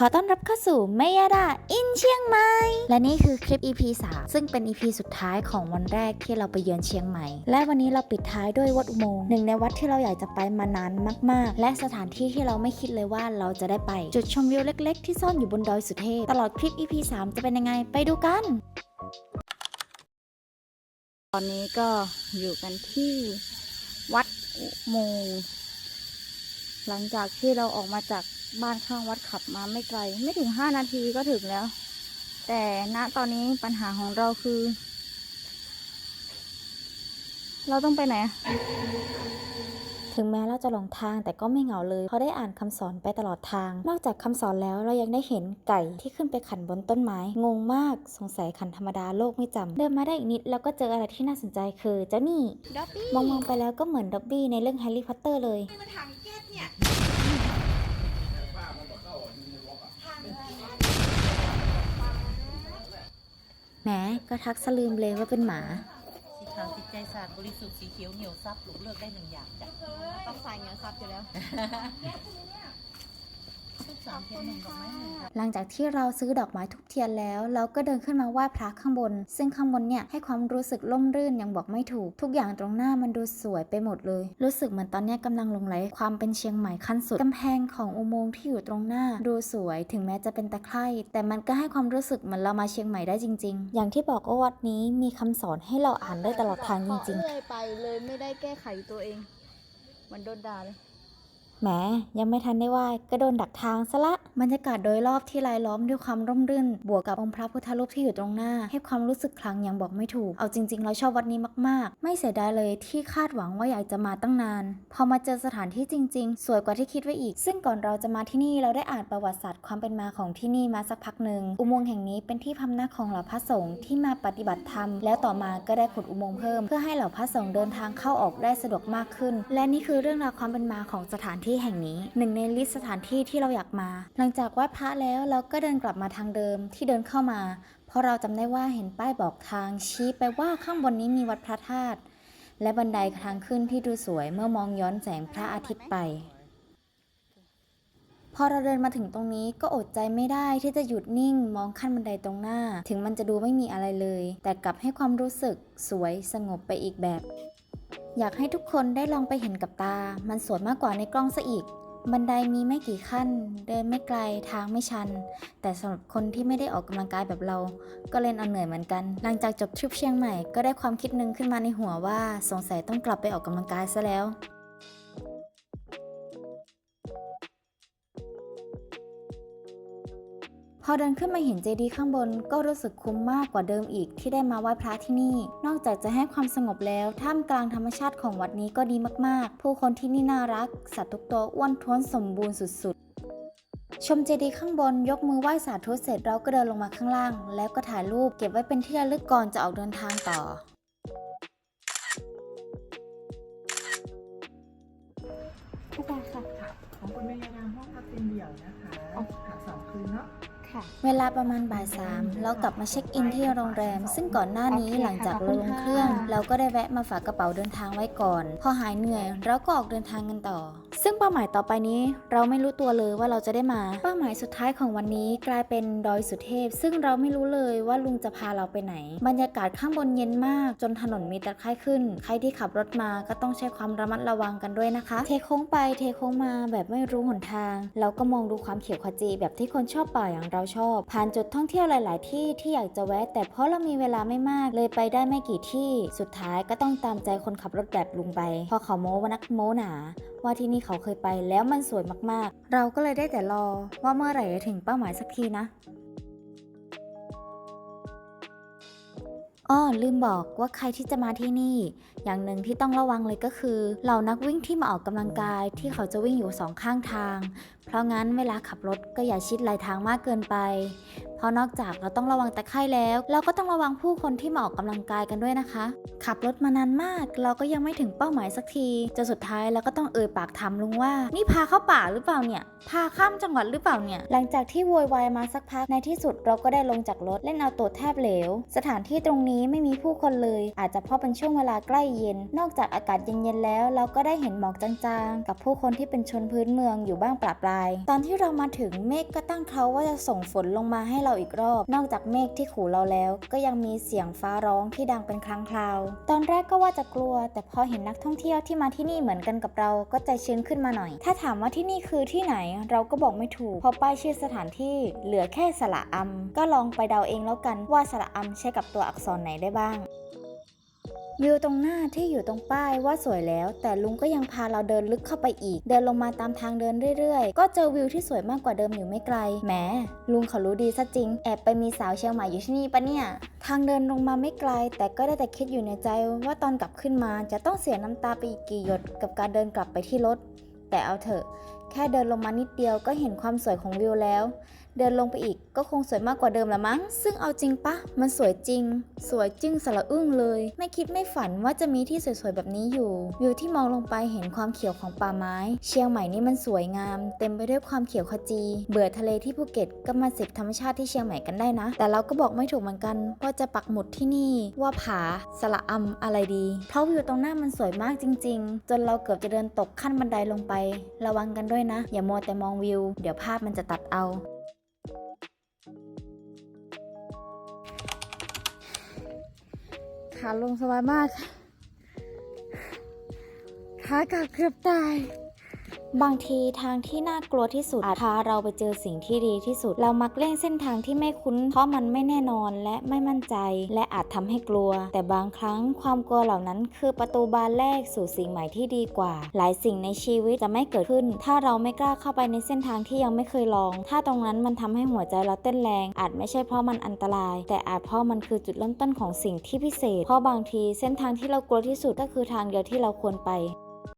ขอต้อนรับเข้าสู่เมยาดาอินเชียงใหม่ และนี่คือคลิป EP 3 ซึ่งเป็น EP สุดท้ายของวันแรกที่เราไปเยือนเชียงใหม่ และวันนี้เราปิดท้ายด้วยวัดอุโมงค์หนึ่งในวัดที่เราอยากจะไปมานานมาก ๆ และสถานที่ที่เราไม่คิดเลยว่าเราจะได้ไป จุดชมวิวเล็ก ๆ ที่ซ่อนอยู่บนดอยสุเทพ ตลอดคลิป EP 3 จะเป็นยังไงไปดูกัน ตอนนี้ก็อยู่กันที่วัดอุโมงค์หลังจากที่เราออกมาจาก บ้านข้างวัดขับมาไม่ไกล ไม่ถึงห้านาทีก็ถึงแล้ว แต่ณตอนนี้ปัญหาของเราคือ เราต้องไปไหนอะถึงแม้เราจะหลงทางแต่ก็ไม่เหงาเลย เพราะได้อ่านคำสอนไปตลอดทาง นอกจากคำสอนแล้วเรายังได้เห็นไก่ที่ขึ้นไปขันบนต้นไม้ งงมาก สงสัยขันธรรมดาโลกไม่จำเดินมาได้อีกนิดแล้วก็เจออะไรที่น่าสนใจคือเจ้านี่ด็อบบี้มองๆไปแล้วก็เหมือนด็อบบี้ในเรื่องแฮร์รี่พอตเตอร์เลยนี่มันทางแก๊สเนี่ย แหมก็ทักสลืมเลยว่าเป็นหมา สีขาวจิตใจสะอาดบริสุทธิ์สีเขียวเหนียวซับหลูกเลือกได้หนึ่งอย่างจ้ะ ต้องใส่เงินซับอยู่แล้ว หนึ่งดอกไม้หนึ่งค่ะหลังจากที่เราซื้อดอกไม้ทุกเทียนแล้ว เราก็เดินขึ้นมาไหว้พระข้างบน ซึ่งข้างบนเนี่ยให้ความรู้สึกล่มรื่นยังบอกไม่ถูก ทุกอย่างตรงหน้ามันดูสวยไปหมดเลย รู้สึกเหมือนตอนเนี้ยกำลังหลงไหลความเป็นเชียงใหม่ขั้นสุดกำแพงของอุโมงค์ที่อยู่ตรงหน้า ดูสวยถึงแม้จะเป็นตะไคร่แต่มันก็ให้ความรู้สึกเหมือนเรามาเชียงใหม่ได้จริง ๆ อย่างที่บอกว่าวัดนี้มีคำสอนให้เราอ่านได้ตลอดทางจริงๆเลื่อยไปเลยไม่ได้แก้ไขตัวเองมันโดนด่าเลย แหมยังไม่ทันได้ไหว้ก็โดนดักทางซะละบรรยากาศโดยรอบที่รายล้อมด้วยความร่มรื่น บวกกับองค์พระพุทธรูปที่อยู่ตรงหน้า ให้ความรู้สึกคลังย่างบอกไม่ถูก เอาจริงๆเราชอบวัดนี้มากๆ ไม่เสียดายเลยที่คาดหวังว่าอยากจะมาตั้งนาน พอมาเจอสถานที่จริง ๆ สวยกว่าที่คิดไว้อีก ซึ่งก่อนเราจะมาที่นี่เราได้อ่านประวัติศาสตร์ความเป็นมาของที่นี่มาสักพักหนึ่งอุโมงค์แห่งนี้เป็นที่พำนักของเหล่าพระสงฆ์ที่มาปฏิบัติธรรม แล้วต่อมาก็ได้ขุดอุโมงค์เพิ่ม เพื่อให้เหล่าพระสงฆ์เดินทางเข้าออกได้สะดวกมากขึ้น และนี่คือเรื่องราวความเป็นมาของสถานที่แห่งนี้ หนึ่งในลิสต์สถานที่ที่เราอยากมา หลังจากไหว้พระแล้วเราก็เดินกลับมาทางเดิมที่เดินเข้ามา เพราะเราจำได้ว่าเห็นป้ายบอกทางชี้ไปว่าข้างบนนี้มีวัดพระธาตุและบันไดทางขึ้นที่ดูสวยเมื่อมองย้อนแสงพระอาทิตย์ไป พอเราเดินมาถึงตรงนี้ก็อดใจไม่ได้ที่จะหยุดนิ่งมองขั้นบันไดตรงหน้า ถึงมันจะดูไม่มีอะไรเลย แต่กลับให้ความรู้สึกสวยสงบไปอีกแบบ อยากให้ทุกคนได้ลองไปเห็นกับตา มันสวยมากกว่าในกล้องซะอีก บันไดมีไม่กี่ขั้น เดินไม่ไกล ทางไม่ชัน แต่สำหรับคนที่ไม่ได้ออกกำลังกายแบบเรา ก็เล่นเอาเหนื่อยเหมือนกัน หลังจากจบทริปเชียงใหม่ก็ได้ความคิดหนึงขึ้นมาในหัวว่า สงสัยต้องกลับไปออกกำลังกายซะแล้ว พอเดินขึ้นมาเห็นเจดีย์ข้างบนก็รู้สึกคุ้มมากกว่าเดิมอีกที่ได้มาไหว้พระที่นี่ นอกจากจะให้ความสงบแล้วท่ามกลางธรรมชาติของวัดนี้ก็ดีมากๆ ผู้คนที่นี่น่ารัก สัตว์ทุกตัวอ้วนท้วนสมบูรณ์สุดๆชมเจดีย์ข้างบนยกมือไหว้สาธุเสร็จเราก็เดินลงมาข้างล่าง แล้วก็ถ่ายรูปเก็บไว้เป็นที่ระลึกก่อนจะออกเดินทางต่อของคุณเมยานามห้องพักเป็นเดี่ยวนะคะหาสองคืนเนาะ เวลาประมาณบ่ายสามเรากลับมาเช็คอินที่โรงแรม ซึ่งก่อนหน้านี้หลังจากเราลงเครื่อง เราก็ได้แวะมาฝากกระเป๋าเดินทางไว้ก่อน พอหายเหนื่อยเราก็ออกเดินทางกันต่อ ซึ่งเป้าหมายต่อไปนี้เราไม่รู้ตัวเลยว่าเราจะได้มา เป้าหมายสุดท้ายของวันนี้กลายเป็นดอยสุเทพ ซึ่งเราไม่รู้เลยว่าลุงจะพาเราไปไหน บรรยากาศข้างบนเย็นมาก จนถนนมีตะไคร่ขึ้น ใครที่ขับรถมาก็ต้องใช้ความระมัดระวังกันด้วยนะคะ เทโค้งไปเทโค้งมาแบบไม่รู้หนทาง เราก็มองดูความเขียวขจีแบบที่คนชอบป่าอย่างเราชอบ ผ่านจุดท่องเที่ยวหลาย ๆ ที่ที่อยากจะแวะ แต่เพราะเรามีเวลาไม่มากเลยไปได้ไม่กี่ที่ สุดท้ายก็ต้องตามใจคนขับรถแบบลุงไป พอเขาโม้ว่านักโม้หนา ว่าที่นี่เขาเคยไปแล้วมันสวยมากๆ เราก็เลยได้แต่รอว่าเมื่อไหร่จะถึงเป้าหมายสักทีนะอ้อลืมบอกว่าใครที่จะมาที่นี่ อย่างหนึ่งที่ต้องระวังเลยก็คือเหล่านักวิ่งที่มาออกกำลังกายที่เขาจะวิ่งอยู่สองข้างทาง เพราะงั้นเวลาขับรถก็อย่าชิดไหลทางมากเกินไปเพราะนอกจากเราต้องระวังตะไคร่แล้ว เราก็ต้องระวังผู้คนที่มาออกกำลังกายกันด้วยนะคะ ขับรถมานานมาก เราก็ยังไม่ถึงเป้าหมายสักทีจนสุดท้ายเราก็ต้องเอ่ยปากถามลุงว่า นี่พาเข้าป่าหรือเปล่าเนี่ย พาข้ามจังหวัดหรือเปล่าเนี่ย หลังจากที่โวยวายมาสักพักในที่สุดเราก็ได้ลงจากรถเล่นเอาตัวแทบเหลว สถานที่ตรงนี้ไม่มีผู้คนเลย อาจจะเพราะเป็นช่วงเวลาใกล้เย็น นอกจากอากาศเย็นๆแล้ว เราก็ได้เห็นหมอกจางๆ กับผู้คนที่เป็นชนพื้นเมืองอยู่บ้างปลาปลายายตอนที่เรามาถึงเมฆก็ตั้งเขาว่าจะส่งฝนลงมาให้เราอีกรอบ นอกจากเมฆที่ขู่เราแล้ว ก็ยังมีเสียงฟ้าร้องที่ดังเป็นครั้งคราว ตอนแรกก็ว่าจะกลัว แต่พอเห็นนักท่องเที่ยวที่มาที่นี่เหมือนกันกับเราก็ใจชื้นขึ้นมาหน่อย ถ้าถามว่าที่นี่คือที่ไหนเราก็บอกไม่ถูกเพราะป้ายชื่อสถานที่เหลือแค่สระอำ ก็ลองไปเดาเองแล้วกันว่าสระอำใช้กับตัวอักษรไหนได้บ้าง วิวตรงหน้าที่อยู่ตรงป้ายว่าสวยแล้ว แต่ลุงก็ยังพาเราเดินลึกเข้าไปอีก เดินลงมาตามทางเดินเรื่อยๆ ก็เจอวิวที่สวยมากกว่าเดิมอยู่ไม่ไกลแหมลุงเขารู้ดีซะจริง แอบไปมีสาวเชียงใหม่อยู่ที่นี่ปะเนี่ย ทางเดินลงมาไม่ไกล แต่ก็ได้แต่คิดอยู่ในใจว่าตอนกลับขึ้นมาจะต้องเสียน้ำตาไปอีกกี่หยดกับการเดินกลับไปที่รถแต่เอาเถอะ แค่เดินลงมานิดเดียวก็เห็นความสวยของวิวแล้ว เดินลงไปอีกก็คงสวยมากกว่าเดิมละมั้ง ซึ่งเอาจริงปะ มันสวยจริง สวยจึ้งสละอึ้งเลย ไม่คิดไม่ฝันว่าจะมีที่สวยๆแบบนี้อยู่ วิวที่มองลงไปเห็นความเขียวของป่าไม้ เชียงใหม่นี่มันสวยงาม เต็มไปด้วยความเขียวขจี เบื่อทะเลที่ภูเก็ตก็มาสิบธรรมชาติที่เชียงใหม่กันได้นะ แต่เราก็บอกไม่ถูกเหมือนกันว่าจะปักหมุดที่นี่ว่าผาสละอำอะไรดี เพราะวิวตรงหน้ามันสวยมากจริง ๆ จนเราเกือบจะเดินตกขั้นบันไดลงไป ระวังกันด้วยนะ อย่ามัวแต่มองวิว เดี๋ยวภาพมันจะตัดเอา ขาลงสบายมาก ขากลับเกือบตาย บางทีทางที่น่ากลัวที่สุดอาจพาเราไปเจอสิ่งที่ดีที่สุด เรามักเลี่ยงเส้นทางที่ไม่คุ้น เพราะมันไม่แน่นอนและไม่มั่นใจ และอาจทำให้กลัว แต่บางครั้งความกลัวเหล่านั้นคือประตูบานแรกสู่สิ่งใหม่ที่ดีกว่า หลายสิ่งในชีวิตจะไม่เกิดขึ้น ถ้าเราไม่กล้าเข้าไปในเส้นทางที่ยังไม่เคยลอง ถ้าตรงนั้นมันทำให้หัวใจเราเต้นแรง อาจไม่ใช่เพราะมันอันตราย แต่อาจเพราะมันคือจุดเริ่มต้นของสิ่งที่พิเศษ เพราะบางทีเส้นทางที่เรากลัวที่สุดก็คือทางเดียวที่เราควรไป